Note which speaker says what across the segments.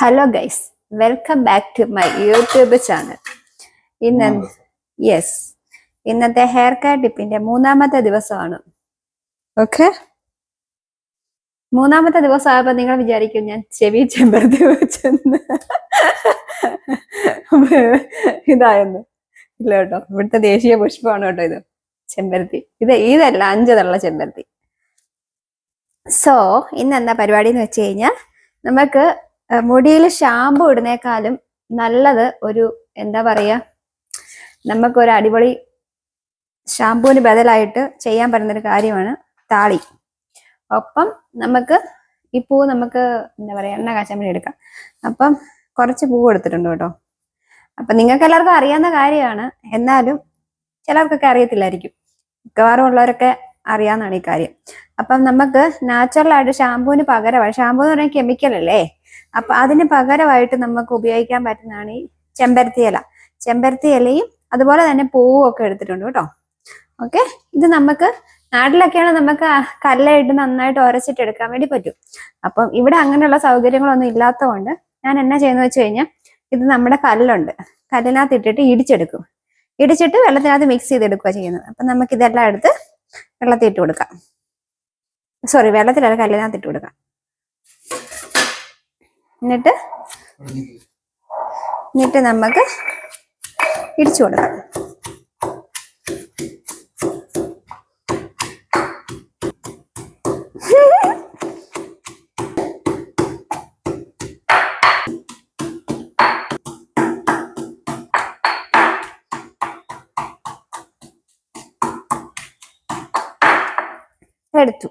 Speaker 1: Hello guys welcome back to my YouTube channel ഇന്ന് yes ഇന്നത്തെ hair care ടിപ്പിന്റെ മൂന്നാമത്തെ ദിവസമാണ്. ഓക്കെ മൂന്നാമത്തെ ദിവസം ആയപ്പോ നിങ്ങൾ വിചാരിക്കും ഞാൻ ചെവി ചെമ്പരത്തി വെച്ചെന്ന്. ഇതായെന്ന് ഇല്ല കേട്ടോ. ഇവിടുത്തെ ദേശീയ പുഷ്പമാണ് കേട്ടോ ഇത്. ചെമ്പരത്തി. ഇത് ഇതല്ല അഞ്ചതുള്ള ചെമ്പരത്തി. സോ ഇന്ന് എന്താ പരിപാടി എന്ന് വെച്ച് കഴിഞ്ഞാൽ നമുക്ക് മുടിയിൽ ഷാമ്പു ഇടുന്നേക്കാളും നല്ലത് ഒരു എന്താ പറയാ നമുക്കൊരു അടിപൊളി ഷാമ്പുവിന് ബദലായിട്ട് ചെയ്യാൻ പറ്റുന്നൊരു കാര്യമാണ് താളി. ഒപ്പം നമുക്ക് ഈ പൂ നമുക്ക് എന്താ പറയുക എണ്ണ കാച്ചാൻ വേണ്ടി എടുക്കാം. അപ്പം കുറച്ച് പൂ എടുത്തിട്ടുണ്ട് കേട്ടോ. അപ്പം നിങ്ങൾക്ക് എല്ലാവർക്കും അറിയാവുന്ന കാര്യമാണ്. എന്നാലും ചിലർക്കൊക്കെ അറിയത്തില്ലായിരിക്കും. മിക്കവാറും ഉള്ളവരൊക്കെ അറിയാവുന്നതാണ് ഈ കാര്യം. അപ്പം നമുക്ക് നാച്ചുറൽ ആയിട്ട് ഷാമ്പുവിന് പകരമാണ്. ഷാമ്പു എന്ന് പറഞ്ഞാൽ കെമിക്കൽ അല്ലേ? അപ്പൊ അതിന് പകരമായിട്ട് നമുക്ക് ഉപയോഗിക്കാൻ പറ്റുന്നതാണ് ഈ ചെമ്പരത്തി ഇല. ചെമ്പരത്തി ഇലയും അതുപോലെ തന്നെ പൂവും ഒക്കെ എടുത്തിട്ടുണ്ട് കേട്ടോ. ഓക്കെ? ഇത് നമുക്ക് നാട്ടിലൊക്കെയാണ് നമുക്ക് കല്ലായിട്ട് നന്നായിട്ട് ഉരച്ചിട്ട് എടുക്കാൻ വേണ്ടി പറ്റും. അപ്പം ഇവിടെ അങ്ങനെയുള്ള സൗകര്യങ്ങളൊന്നും ഇല്ലാത്തതുകൊണ്ട് ഞാൻ എന്നാ ചെയ്യുന്നത് വെച്ച് കഴിഞ്ഞാൽ ഇത് നമ്മുടെ കല്ലുണ്ട്. കല്ലിനകത്ത് ഇട്ടിട്ട് ഇടിച്ചെടുക്കും. ഇടിച്ചിട്ട് വെള്ളത്തിനകത്ത് മിക്സ് ചെയ്തെടുക്കുക ചെയ്യുന്നത്. അപ്പം നമുക്ക് ഇതെല്ലാം എടുത്ത് വെള്ളത്തിൽ ഇട്ട് കൊടുക്കാം. സോറി വെള്ളത്തിലല്ല കല്ലിനകത്ത് ഇട്ട് കൊടുക്കാം. എന്നിട്ട് എന്നിട്ട് നമുക്ക് ഇടിച്ചു കൊടുക്കാം. എടുത്തു.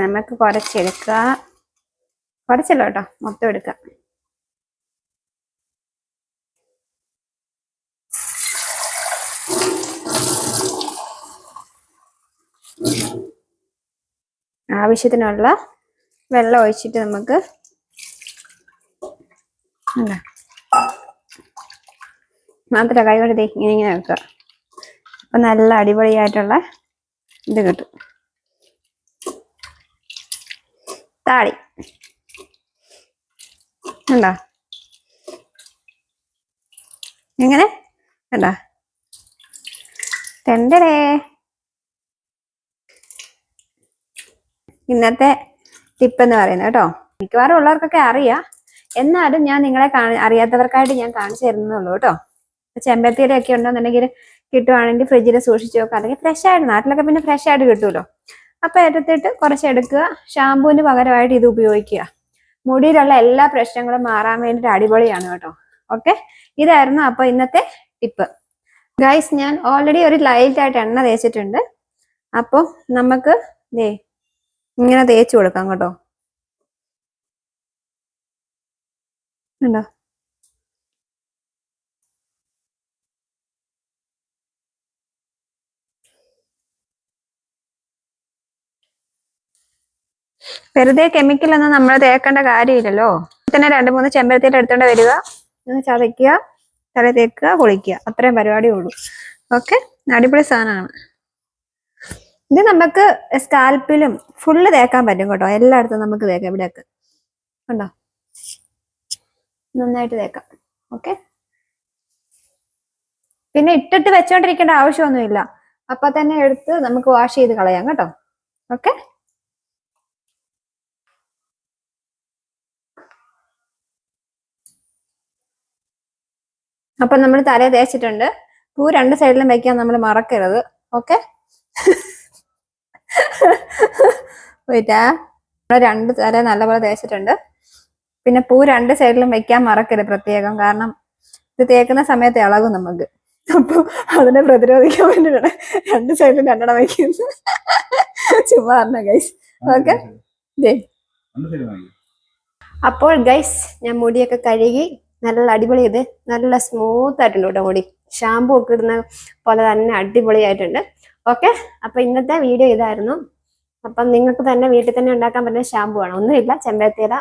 Speaker 1: നമുക്ക് കുറച്ചെടുക്കുക. കുറച്ചല്ലോ കേട്ടോ മൊത്തം എടുക്കുക. ആവശ്യത്തിനുള്ള വെള്ളം ഒഴിച്ചിട്ട് നമുക്ക് മാത്രമല്ല കൈകൊണ്ട് ദേ ഇങ്ങനെ ഇങ്ങനെ വെക്കുക. അപ്പൊ നല്ല അടിപൊളിയായിട്ടുള്ള ഇത് കിട്ടും. താളി. ഉണ്ടോ എങ്ങനെ കണ്ടോ? തെണ്ടടേ. ഇന്നത്തെ ടിപ്പ് എന്ന് പറയുന്നത് കേട്ടോ. മിക്കവാറും ഉള്ളവർക്കൊക്കെ അറിയാം. എന്നാലും ഞാൻ നിങ്ങളെ കാണി അറിയാത്തവർക്കായിട്ട് ഞാൻ കാണിച്ചു തരുന്നുള്ളൂ കേട്ടോ. ചെമ്പത്തിയുടെ ഒക്കെ ഉണ്ടെന്നുണ്ടെങ്കിൽ കിട്ടുവാണെങ്കിൽ ഫ്രിഡ്ജിൽ സൂക്ഷിച്ച് വെക്കുക അല്ലെങ്കിൽ ഫ്രഷ് ആയിട്ട് നാട്ടിലൊക്കെ പിന്നെ ഫ്രഷ് ആയിട്ട് കിട്ടുമല്ലോ അപ്പൊ എടുത്തിട്ട് കുറച്ച് എടുക്കുക ഷാമ്പുവിന് പകരമായിട്ട് ഇത് ഉപയോഗിക്കുക. മുടിയിലുള്ള എല്ലാ പ്രശ്നങ്ങളും മാറാൻ വേണ്ടിയിട്ട് അടിപൊളിയാണ് കേട്ടോ. ഓക്കെ ഇതായിരുന്നു അപ്പൊ ഇന്നത്തെ ടിപ്പ് ഗൈസ് ഞാൻ ഓൾറെഡി ഒരു ലൈറ്റ് ആയിട്ട് എണ്ണ തേച്ചിട്ടുണ്ട്. അപ്പോൾ നമുക്ക് ദേ ഇങ്ങനെ തേച്ച് കൊടുക്കാം കേട്ടോ. ഉണ്ടോ? വെറുതെ കെമിക്കൽ ഒന്നും നമ്മൾ തേക്കേണ്ട കാര്യമില്ലല്ലോ. തന്നെ രണ്ട് മൂന്ന് ചെമ്പരത്തിയുടെ എടുത്തോണ്ട് വരിക. ചതയ്ക്കുക തല തേക്കുക കുളിക്കുക. അത്രയും പരിപാടിയേ ഉള്ളൂ. ഓക്കെ അടിപൊളി സാധനമാണ്. ഇത് നമുക്ക് സ്കാൽപ്പിലും ഫുള്ള് തേക്കാൻ പറ്റും കേട്ടോ. എല്ലായിടത്തും നമുക്ക് തേക്കാം ഇവിടെയൊക്കെ. കണ്ടോ? നന്നായിട്ട് തേക്കാം. ഓക്കെ പിന്നെ ഇട്ടിട്ട് വെച്ചോണ്ടിരിക്കേണ്ട ആവശ്യമൊന്നുമില്ല. അപ്പൊ തന്നെ എടുത്ത് നമുക്ക് വാഷ് ചെയ്ത് കളയാം കേട്ടോ. ഓക്കെ അപ്പൊ നമ്മൾ തലേ തേച്ചിട്ടുണ്ട്. പൂ രണ്ട് സൈഡിലും വെക്കാൻ നമ്മൾ മറക്കരുത്. ഓക്കെ? പോയിട്ടാ? നമ്മൾ രണ്ട് തല നല്ലപോലെ തേച്ചിട്ടുണ്ട്. പിന്നെ പൂ രണ്ട് സൈഡിലും വെക്കാൻ മറക്കരുത് പ്രത്യേകം. കാരണം ഇത് തേക്കുന്ന സമയത്ത് ഇളകും നമുക്ക്. അപ്പൊ അതിനെ പ്രതിരോധിക്കാൻ വേണ്ടിയിട്ടാണ് രണ്ട് സൈഡിലും രണ്ടെണ്ണം വെക്കുന്നത്. ചുമ്മാ പറഞ്ഞ ഗൈസ് ഓക്കെ? അപ്പോൾ ഗൈസ് ഞാൻ മുടിയൊക്കെ കഴുകി നല്ല അടിപൊളി ഇത്. നല്ല സ്മൂത്ത് ആയിട്ടുണ്ട് മുടി. ഷാമ്പു ഒക്കെ ഇടുന്ന പോലെ തന്നെ അടിപൊളിയായിട്ടുണ്ട്. ഓക്കെ അപ്പൊ ഇന്നത്തെ വീഡിയോ ഇതായിരുന്നു. അപ്പം നിങ്ങൾക്ക് തന്നെ വീട്ടിൽ തന്നെ ഉണ്ടാക്കാൻ പറ്റുന്ന ഷാമ്പു ആണ്. ഒന്നുമില്ല ചെമ്പരത്തിയില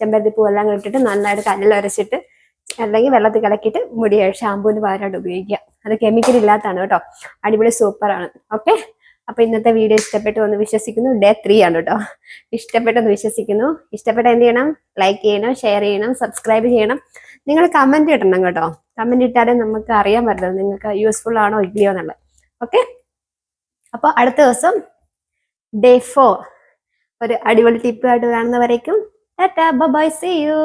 Speaker 1: ചെമ്പരത്തിപ്പൂ എല്ലാം ഇട്ടിട്ട് നന്നായിട്ട് കല്ലിൽ ഉരച്ചിട്ട് അല്ലെങ്കിൽ വെള്ളത്തിൽ കലക്കിയിട്ട് മുടി ഷാമ്പുവിന് പകരമായിട്ട് ഉപയോഗിക്കുക. അത് കെമിക്കൽ ഇല്ലാത്തതാണ് കേട്ടോ. അടിപൊളി സൂപ്പറാണ് ഓക്കെ അപ്പൊ ഇന്നത്തെ വീഡിയോ ഇഷ്ടപ്പെട്ടു എന്ന് വിശ്വസിക്കുന്നു. ഡേ ത്രീ ആണ് കേട്ടോ ഇഷ്ടപ്പെട്ടെന്ന് വിശ്വസിക്കുന്നു. ഇഷ്ടപ്പെട്ട എന്ത് ചെയ്യണം? ലൈക്ക് ചെയ്യണം ഷെയർ ചെയ്യണം സബ്സ്ക്രൈബ് ചെയ്യണം. നിങ്ങൾ കമന്റ് ഇടണം കേട്ടോ. കമന്റ് ഇട്ടാലേ നമുക്ക് അറിയാൻ പറ്റുന്നത് നിങ്ങൾക്ക് യൂസ്ഫുൾ ആണോ ഇല്ലയോ എന്നുള്ളത്. ഓക്കെ അപ്പൊ അടുത്ത ദിവസം ഡേ ഫോർ ഒരു അടിപൊളി ടിപ്പ് ആയിട്ട് കാണുന്നവരേക്കും. Tata bye see you